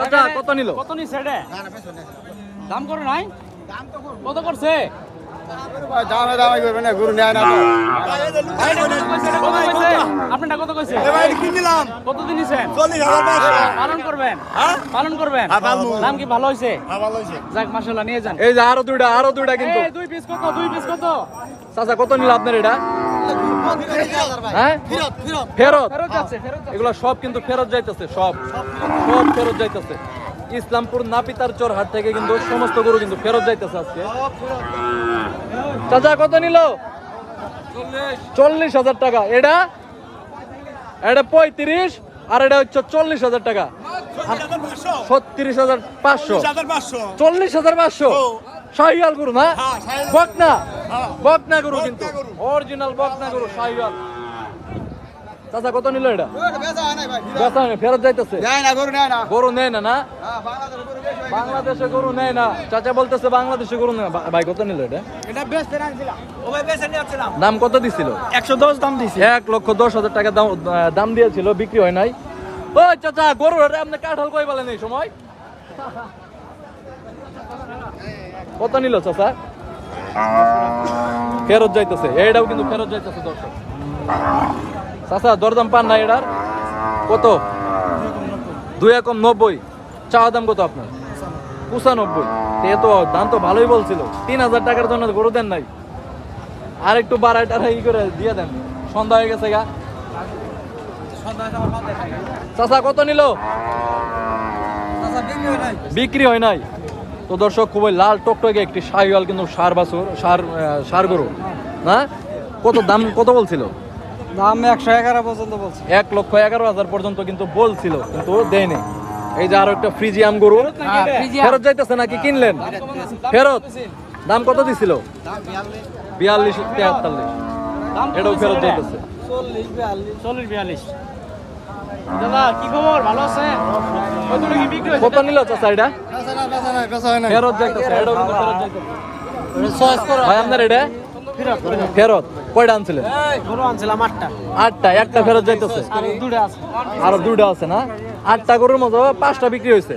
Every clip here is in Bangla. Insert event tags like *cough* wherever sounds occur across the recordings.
চাচা কত নিল? কত নিছে এটা? দাম করে নাই? কত করছে? দামে দামে করবে না গরু নেয় না? আপনারটা কত কইছে? কিনলাম কত দিন নিছেন পালন করবেন। পালন করবেন? হ্যাঁ, দাম কি ভালো হয়েছে যাক মাশাআল্লাহ নিয়ে যান। এই যে আরও দুইটা আরও দুইটা কিন্তু। এই, দুই পিস কত দুই পিস কত? চাচা কত নিল আপনার এটা? হ্যাঁ। ফেরত ফেরত যাচ্ছে ফেরত যাচ্ছে। এগুলো সব কিন্তু ফেরত যাইতেছে সব। সব ফেরত যাইতেছে। ইসলামপুর নাপিতার চোর হাট থেকে কিন্তু সমস্ত গরু কিন্তু ফেরত যাইতেছে আজকে। চাচা কত নিল? চল্লিশ। হাজার টাকা। এটা? এটা পঁয়ত্রিশ আর এটা হচ্ছে চল্লিশ হাজার টাকা। ছত্রিশ হাজার পাঁচশো। চল্লিশ হাজার পাঁচশো। শাহিয়াল গরু না? বকনা? বকনা গরু কিন্তু। অরিজিনাল বকনা গরু শাহিয়াল চাচা কত নিল এটা? বেচা হয়নি, ফেরত যাইতেছে? গরু নেয় না। না না? হ্যাঁ, বাংলাদেশে গরু বেশি। বাংলাদেশে গরু নেয় না। চাচা বলতেছে বাংলাদেশে গরু নেয় না। ভাই কত নিল এটা? দাম কত দিছিল? একশো দশ দাম দিছি। এক লক্ষ দশ হাজার টাকা দাম দাম দিয়েছিল বিক্রি হয় নাই। ও চাচা গরু আপনি কাঁঠাল কই বলেন এই সময়? *laughs* কত নিল চাচা? ফেরত যাইতেছে। এইটাও কিন্তু ফেরত যাইতেছে দর্শক। চাচা দরদাম পান না এটার? কত? দুই একম নব্বই। চাওয়া দাম কত আপনার? পঁচানব্বই। এ তো দাম তো ভালোই বলছিল। তিন হাজার টাকার জন্য গরু দেন নাই। আর একটু বাড়াই টাড়াই ই করে দিয়ে দেন। সন্ধ্যা হয়ে গেছে গা। চাচা কত নিল? বিক্রি হয় নাই। তো দর্শক খুবই লাল টকটকে একটি শাহিওয়াল কিন্তু সার বাছুর সার সার গরু। না কত দাম কত বলছিল? দাম একশো এগারো পর্যন্ত বলছি। এক লক্ষ এগারো হাজার পর্যন্ত কিন্তু বলছিল কিন্তু দেয়নি। এই যে আরও একটা ফ্রিজিয়াম গরু। ফেরত যাইতেছে নাকি কিনলেন? ফেরত? দাম কত দিছিল? বিয়াল্লিশ। তেহাত্তাল্লিশ এটাও ফেরত যাইতেছে। চল্লিশ বিয়াল্লিশ। চল্লিশ বিয়াল্লিশ। দাদা কি খবর? ভালো আছে কত নিল চাচা এটা? ফেরত যাইতেছে এটাও কিন্তু ভাই আপনার এটা? ফেরত কয়টা আনছিলেন? গরু আনছিলাম আটটা। আটটা একটা ফেরত যাইতেছে। আর আছে। আরও দুইটা আছে না? আটটা গরুর মতো পাঁচটা বিক্রি হয়েছে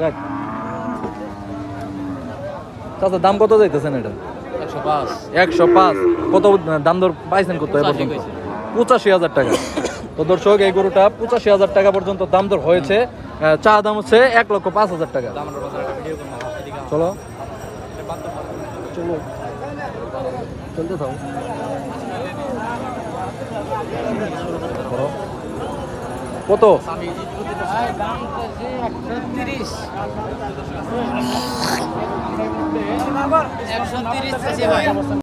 যাক। দাম কত যাইতেছেন এটা? একশো পাঁচ। কত দাম দর পাইছেন কত পর্যন্ত? পঁচাশি হাজার টাকা। তো দর্শক এই গরুটা পঁচাশি হাজার টাকা পর্যন্ত দাম দর হয়েছে। চা দাম হচ্ছে এক লক্ষ পাঁচ হাজার টাকা। চলো। চলো। চলতে থাকো। কত? একশো তিরিশ